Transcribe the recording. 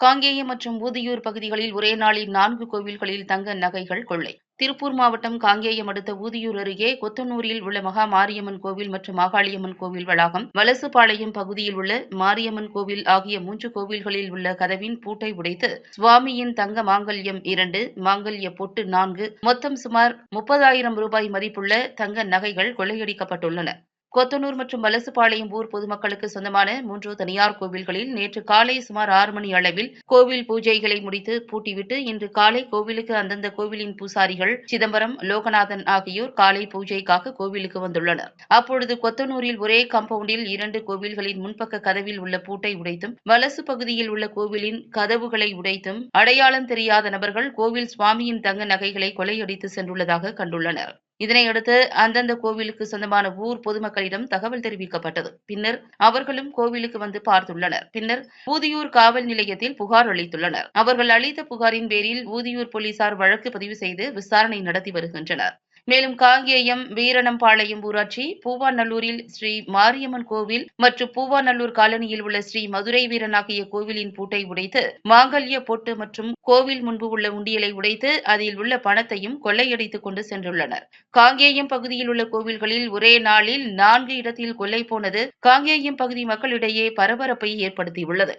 காங்கேயம் மற்றும் ஊதியூர் பகுதிகளில் ஒரே நாளில் நான்கு கோவில்களில் தங்க நகைகள் கொள்ளை. திருப்பூர் மாவட்டம் காங்கேயம் அடுத்த ஊதியூர் அருகே கொத்தனூரில் உள்ள மகா மாரியம்மன் கோவில் மற்றும் மாகாளியம்மன் கோவில் வளாகம் வலசுபாளையம் பகுதியில் உள்ள மாரியம்மன் கோவில் ஆகிய மூன்று கோவில்களில் உள்ள கதவின் பூட்டை உடைத்து சுவாமியின் தங்க மாங்கல்யம் இரண்டு மாங்கல்ய பொட்டு நான்கு மொத்தம் சுமார் முப்பதாயிரம் ரூபாய் மதிப்புள்ள தங்க நகைகள் கொள்ளையடிக்கப்பட்டுள்ளன. கொத்தனூர் மற்றும் வலசுபாளையம் ஊர் பொதுமக்களுக்கு சொந்தமான மூன்று தனியார் கோவில்களில் நேற்று காலை சுமார் ஆறு மணி அளவில் கோவில் பூஜைகளை முடித்து பூட்டிவிட்டு இன்று காலை கோவிலுக்கு அந்தந்த கோவிலின் பூசாரிகள் சிதம்பரம் லோகநாதன் ஆகியோர் காலை பூஜைக்காக கோவிலுக்கு வந்துள்ளனர். அப்பொழுது கொத்தனூரில் ஒரே காம்பவுண்டில் இரண்டு கோவில்களின் முன்பக்க கதவில் உள்ள பூட்டை உடைத்தும் வலசு பகுதியில் உள்ள கோவிலின் கதவுகளை உடைத்தும் அடையாளம் தெரியாத நபர்கள் கோவில் சுவாமியின் தங்க நகைகளை கொலையடித்து சென்றுள்ளதாக கண்டுள்ளனர். இதனையடுத்து அந்தந்த கோவிலுக்கு சொந்தமான ஊர் பொதுமக்களிடம் தகவல் தெரிவிக்கப்பட்டது. பின்னர் அவர்களும் கோவிலுக்கு வந்து பார்த்துள்ளனர். பின்னர் ஊதியூர் காவல் நிலையத்தில் புகார் அளித்துள்ளனர். அவர்கள் அளித்த புகாரின் பேரில் ஊதியூர் போலீசார் வழக்கு பதிவு செய்து விசாரணை நடத்தி வருகின்றனர். மேலும் காங்கேயம் வீரணம்பாளையம் ஊராட்சி பூவாநல்லூரில் ஸ்ரீ மாரியம்மன் கோவில் மற்றும் பூவாநல்லூர் காலனியில் உள்ள ஸ்ரீ மதுரை வீரன் ஆகிய கோவிலின் பூட்டை உடைத்து மாங்கல்ய பொட்டு மற்றும் கோவில் முன்பு உள்ள உண்டியலை உடைத்து அதில் உள்ள பணத்தையும் கொள்ளையடித்துக் கொண்டு சென்றுள்ளனர். காங்கேயம் பகுதியில் உள்ள கோவில்களில் ஒரே நாளில் நான்கு இடத்தில் கொள்ளை போனது காங்கேயம் பகுதி மக்களிடையே பரபரப்பை ஏற்படுத்தியுள்ளது.